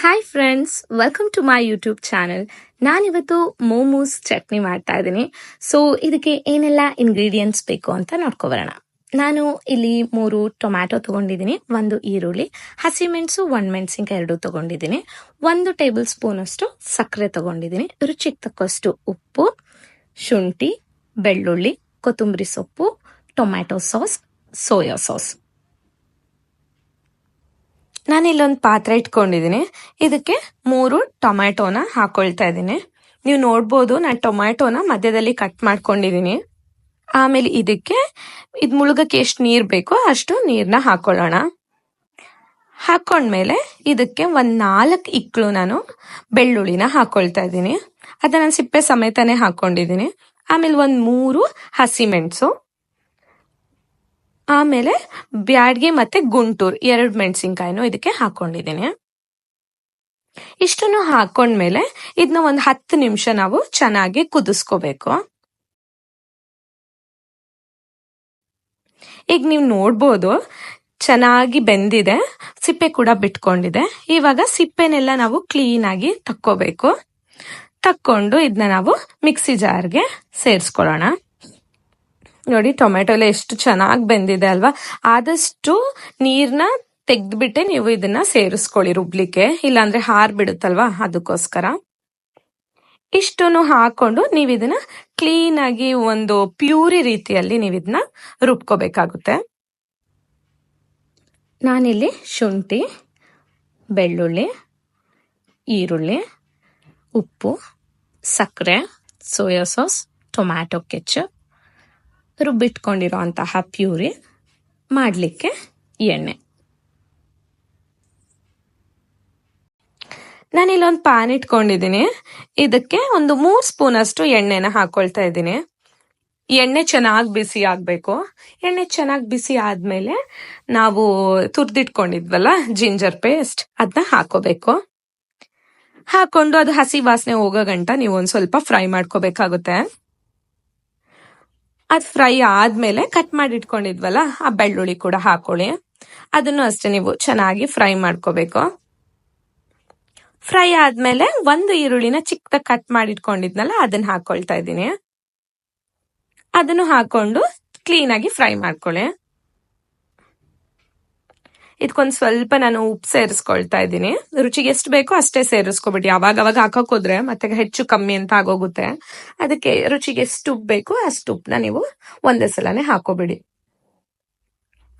Hi friends welcome to my YouTube channel ನಾನಿವತ್ತು ಮೋಮೋಸ್ ಚಟ್ನಿ ಮಾಡ್ತಾ ಇದ್ದೀನಿ. ಸೊ ಇದಕ್ಕೆ ಏನೆಲ್ಲ ಇಂಗ್ರೀಡಿಯೆಂಟ್ಸ್ ಬೇಕು ಅಂತ ನೋಡ್ಕೊಬರೋಣ. ನಾನು ಇಲ್ಲಿ ಮೂರು ಟೊಮ್ಯಾಟೊ ತಗೊಂಡಿದ್ದೀನಿ, ಒಂದು ಈರುಳ್ಳಿ, ಹಸಿಮೆಣಸು ಒಣಮೆಣಸಿನ್ಕಾಯಿ ಎರಡು ತಗೊಂಡಿದ್ದೀನಿ. ಒಂದು ಟೇಬಲ್ ಸ್ಪೂನ್ ಅಷ್ಟು ಸಕ್ಕರೆ ತಗೊಂಡಿದ್ದೀನಿ, ರುಚಿಗೆ ತಕ್ಕಷ್ಟು ಉಪ್ಪು, ಶುಂಠಿ, ಬೆಳ್ಳುಳ್ಳಿ, ಕೊತ್ತಂಬರಿ ಸೊಪ್ಪು, ಟೊಮ್ಯಾಟೊ ಸಾಸ್, ಸೋಯಾ ಸಾಸ್. ನಾನು ಇಲ್ಲೊಂದು ಪಾತ್ರೆ ಇಟ್ಕೊಂಡಿದ್ದೀನಿ ಇದಕ್ಕೆ ಮೂರು ಟೊಮ್ಯಾಟೋನ ಹಾಕೊಳ್ತಾ ಇದ್ದೀನಿ ನೀವು ನೋಡ್ಬೋದು ನಾನು ಟೊಮ್ಯಾಟೋನ ಮಧ್ಯದಲ್ಲಿ ಕಟ್ ಮಾಡ್ಕೊಂಡಿದ್ದೀನಿ ಆಮೇಲೆ ಇದಕ್ಕೆ ಇದು ಮುಳುಗಕ್ಕೆ ಎಷ್ಟು ನೀರು ಬೇಕೋ ಅಷ್ಟು ನೀರನ್ನ ಹಾಕೊಳ್ಳೋಣ. ಹಾಕೊಂಡ್ಮೇಲೆ ಇದಕ್ಕೆ ಒಂದು ನಾಲ್ಕು ಇಕ್ಕಳು ನಾನು ಬೆಳ್ಳುಳ್ಳಿನ ಹಾಕೊಳ್ತಾ ಇದ್ದೀನಿ ಅದನ್ನ ನಾನು ಸಿಪ್ಪೆ ಸಮೇತನೇ ಹಾಕೊಂಡಿದ್ದೀನಿ ಆಮೇಲೆ ಒಂದು ಮೂರು ಹಸಿಮೆಣಸು ಆಮೇಲೆ ಬ್ಯಾಡ್ಗೆ ಮತ್ತೆ ಗುಂಟೂರು, ಎರಡು ಮೆಣಸಿನ್ಕಾಯಿನೂ ಇದಕ್ಕೆ ಹಾಕೊಂಡಿದ್ದೀನಿ. ಇಷ್ಟನ್ನು ಹಾಕೊಂಡ್ಮೇಲೆ ಇದನ್ನ ಒಂದು ಹತ್ತು ನಿಮಿಷ ನಾವು ಚೆನ್ನಾಗಿ ಕುದಿಸ್ಕೋಬೇಕು. ಈಗ ನೀವು ನೋಡ್ಬೋದು, ಚೆನ್ನಾಗಿ ಬೆಂದಿದೆ, ಸಿಪ್ಪೆ ಕೂಡ ಬಿಟ್ಕೊಂಡಿದೆ. ಇವಾಗ ಸಿಪ್ಪೆನೆಲ್ಲ ನಾವು ಕ್ಲೀನ್ ಆಗಿ ತಕ್ಕೋಬೇಕು. ತಕ್ಕೊಂಡು ಇದನ್ನ ನಾವು ಮಿಕ್ಸಿ ಜಾರ್ಗೆ ಸೇರಿಸ್ಕೊಳ್ಳೋಣ. ನೋಡಿ ಟೊಮೆಟೊ ಎಲ್ಲ ಎಷ್ಟು ಚೆನ್ನಾಗಿ ಬೆಂದಿದೆ ಅಲ್ವಾ? ಆದಷ್ಟು ನೀರನ್ನ ತೆಗ್ದ್ಬಿಟ್ಟೆ ನೀವು ಇದನ್ನ ಸೇರಿಸ್ಕೊಳ್ಳಿ ರುಬ್ಲಿಕ್ಕೆ. ಇಲ್ಲಾಂದ್ರೆ ಹಾರ್ ಬಿಡುತ್ತಲ್ವಾ ಅದಕ್ಕೋಸ್ಕರ. ಇಷ್ಟನ್ನು ಹಾಕೊಂಡು ನೀವು ಇದನ್ನ ಕ್ಲೀನ್ ಆಗಿ ಒಂದು ಪ್ಯೂರಿ ರೀತಿಯಲ್ಲಿ ನೀವು ಇದನ್ನ ರುಬ್ಕೋಬೇಕಾಗುತ್ತೆ. ನಾನಿಲ್ಲಿ ಶುಂಠಿ, ಬೆಳ್ಳುಳ್ಳಿ, ಈರುಳ್ಳಿ, ಉಪ್ಪು, ಸಕ್ಕರೆ, ಸೋಯಾ ಸಾಸ್, ಟೊಮ್ಯಾಟೊ ಕೆಚ್ಚಪ್ ರುಬ್ಬಿಟ್ಕೊಂಡಿರೋ ಅಂತಹ ಪ್ಯೂರಿ ಮಾಡಲಿಕ್ಕೆ ಎಣ್ಣೆ. ನಾನಿಲ್ಲೊಂದು ಪ್ಯಾನ್ ಇಟ್ಕೊಂಡಿದ್ದೀನಿ. ಇದಕ್ಕೆ ಒಂದು ಮೂರು ಸ್ಪೂನ್ ಅಷ್ಟು ಎಣ್ಣೆನ ಹಾಕೊಳ್ತಾ ಇದ್ದೀನಿ. ಎಣ್ಣೆ ಚೆನ್ನಾಗಿ ಬಿಸಿ ಆಗಬೇಕು. ಎಣ್ಣೆ ಚೆನ್ನಾಗಿ ಬಿಸಿ ಆದಮೇಲೆ ನಾವು ತುರ್ದಿಟ್ಕೊಂಡಿದ್ವಲ್ಲ ಜಿಂಜರ್ ಪೇಸ್ಟ್ ಅದನ್ನ ಹಾಕೋಬೇಕು. ಹಾಕೊಂಡು ಅದು ಹಸಿ ವಾಸನೆ ಹೋಗೋ ಗಂಟ ನೀವು ಒಂದು ಸ್ವಲ್ಪ ಫ್ರೈ ಮಾಡ್ಕೋಬೇಕಾಗುತ್ತೆ. ಅದು ಫ್ರೈ ಆದ್ಮೇಲೆ ಕಟ್ ಮಾಡಿ ಇಟ್ಕೊಂಡಿದ್ವಲ್ಲ ಆ ಬೆಳ್ಳುಳ್ಳಿ ಕೂಡ ಹಾಕೊಳ್ಳಿ. ಅದನ್ನು ಅಷ್ಟೇ ನೀವು ಚೆನ್ನಾಗಿ ಫ್ರೈ ಮಾಡ್ಕೋಬೇಕು. ಫ್ರೈ ಆದ್ಮೇಲೆ ಒಂದು ಈರುಳ್ಳಿನ ಚಿಕ್ಕದಾಗಿ ಕಟ್ ಮಾಡಿ ಇಟ್ಕೊಂಡಿದ್ನಲ್ಲ ಅದನ್ನ ಹಾಕೊಳ್ತಾ ಇದ್ದೀನಿ. ಅದನ್ನು ಹಾಕೊಂಡು ಕ್ಲೀನ್ ಆಗಿ ಫ್ರೈ ಮಾಡ್ಕೊಳ್ಳಿ. ಇದಕ್ಕೊಂದು ಸ್ವಲ್ಪ ನಾನು ಉಪ್ಪು ಸೇರಿಸ್ಕೊಳ್ತಾ ಇದ್ದೀನಿ. ರುಚಿಗೆ ಎಷ್ಟು ಬೇಕೋ ಅಷ್ಟೇ ಸೇರಿಸ್ಕೊಬಿಟ್ಟು ಯಾವಾಗ ಅವಾಗ ಹಾಕಕ್ ಹೋದ್ರೆ ಮತ್ತೆ ಹೆಚ್ಚು ಕಮ್ಮಿ ಅಂತ ಆಗೋಗುತ್ತೆ. ಅದಕ್ಕೆ ರುಚಿಗೆ ಎಷ್ಟು ಉಪ್ಪು ಬೇಕೋ ಅಷ್ಟು ಉಪ್ಪನ್ನ ನೀವು ಒಂದೇ ಸಲನೇ ಹಾಕೋಬಿಡಿ.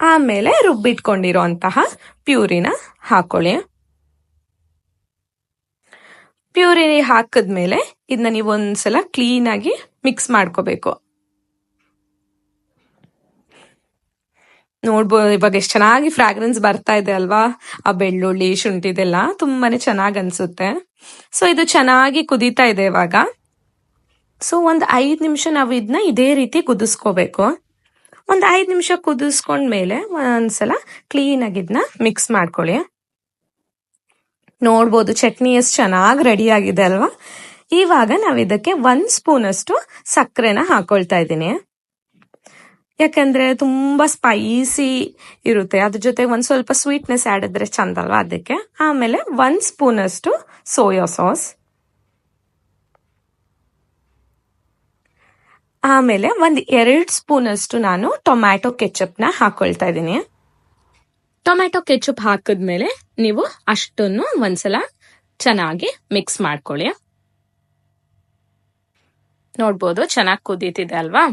ಆಮೇಲೆ ರುಬ್ಬಿಟ್ಕೊಂಡಿರೋ ಅಂತಹ ಪ್ಯೂರಿನ ಹಾಕೊಳ್ಳಿ. ಪ್ಯೂರಿ ಹಾಕಿದ್ಮೇಲೆ ಇದನ್ನ ನೀವು ಒಂದ್ಸಲ ಕ್ಲೀನ್ ಆಗಿ ಮಿಕ್ಸ್ ಮಾಡ್ಕೋಬೇಕು. ನೋಡ್ಬೋದು ಇವಾಗ ಎಷ್ಟು ಚೆನ್ನಾಗಿ ಫ್ರಾಗ್ರೆನ್ಸ್ ಬರ್ತಾ ಇದೆ ಅಲ್ವಾ? ಆ ಬೆಳ್ಳುಳ್ಳಿ, ಶುಂಠಿ ಇದೆಲ್ಲ ತುಂಬಾನೇ ಚೆನ್ನಾಗಿ ಅನ್ಸುತ್ತೆ. ಸೊ ಇದು ಚೆನ್ನಾಗಿ ಕುದೀತಾ ಇದೆ ಇವಾಗ. ಸೊ ಒಂದು ಐದು ನಿಮಿಷ ನಾವು ಇದನ್ನ ಇದೇ ರೀತಿ ಕುದಿಸ್ಕೋಬೇಕು. ಒಂದು ಐದು ನಿಮಿಷ ಕುದಿಸ್ಕೊಂಡ್ಮೇಲೆ ಒಂದ್ಸಲ ಕ್ಲೀನ್ ಆಗಿ ಇದನ್ನ ಮಿಕ್ಸ್ ಮಾಡ್ಕೊಳ್ಳಿ. ನೋಡ್ಬೋದು, ಚಟ್ನಿ ಎಷ್ಟು ಚೆನ್ನಾಗಿ ರೆಡಿ ಆಗಿದೆ ಅಲ್ವಾ? ಇವಾಗ ನಾವು ಇದಕ್ಕೆ ಒಂದ್ ಸ್ಪೂನ್ ಅಷ್ಟು ಸಕ್ಕರೆನ ಹಾಕೊಳ್ತಾ ಇದ್ದೀನಿ. ಯಾಕಂದ್ರೆ ತುಂಬಾ ಸ್ಪೈಸಿ ಇರುತ್ತೆ. ಅದ್ರ ಜೊತೆಗೆ ಒಂದು ಸ್ವಲ್ಪ ಸ್ವೀಟ್ನೆಸ್ ಆಡಿದ್ರೆ ಚಂದ ಅಲ್ವಾ ಅದಕ್ಕೆ? ಆಮೇಲೆ ಒಂದ್ ಸ್ಪೂನಷ್ಟು ಸೋಯಾ ಸಾಸ್ ಆಮೇಲೆ ಒಂದ್ ಎರಡು ಸ್ಪೂನಷ್ಟು ನಾನು ಟೊಮ್ಯಾಟೊ ಕೆಚಪ್ನ ಹಾಕೊಳ್ತಾ ಇದ್ದೀನಿ. ಟೊಮ್ಯಾಟೊ ಕೆಚಪ್ ಹಾಕಿದ್ಮೇಲೆ ನೀವು ಅಷ್ಟನ್ನು ಒಂದ್ಸಲ ಚೆನ್ನಾಗಿ ಮಿಕ್ಸ್ ಮಾಡ್ಕೊಳ್ಳಿ. ನೋಡ್ಬೋದು, ಚೆನ್ನಾಗಿ ಕುದೀತಿದೆ ಅಲ್ವಾ?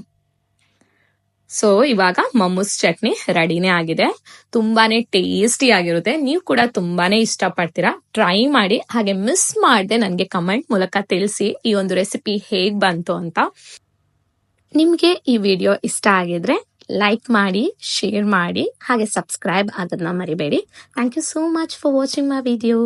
ಸೊ ಇವಾಗ ಮಮ್ಮೂಸ್ ಚಟ್ನಿ ರೆಡಿನೇ ಆಗಿದೆ. ತುಂಬಾನೇ ಟೇಸ್ಟಿ ಆಗಿರುತ್ತೆ. ನೀವು ಕೂಡ ತುಂಬಾನೇ ಇಷ್ಟಪಡ್ತೀರಾ? ಟ್ರೈ ಮಾಡಿ, ಹಾಗೆ ಮಿಸ್ ಮಾಡದೆ ನನಗೆ ಕಮೆಂಟ್ ಮೂಲಕ ತಿಳಿಸಿ ಈ ಒಂದು ರೆಸಿಪಿ ಹೇಗ್ ಬಂತು ಅಂತ. ನಿಮ್ಗೆ ಈ ವಿಡಿಯೋ ಇಷ್ಟ ಆಗಿದ್ರೆ ಲೈಕ್ ಮಾಡಿ ಶೇರ್ ಮಾಡಿ, ಹಾಗೆ ಸಬ್ಸ್ಕ್ರೈಬ್ ಅದನ್ನ ಮರಿಬೇಡಿ. Thank you so much for watching my video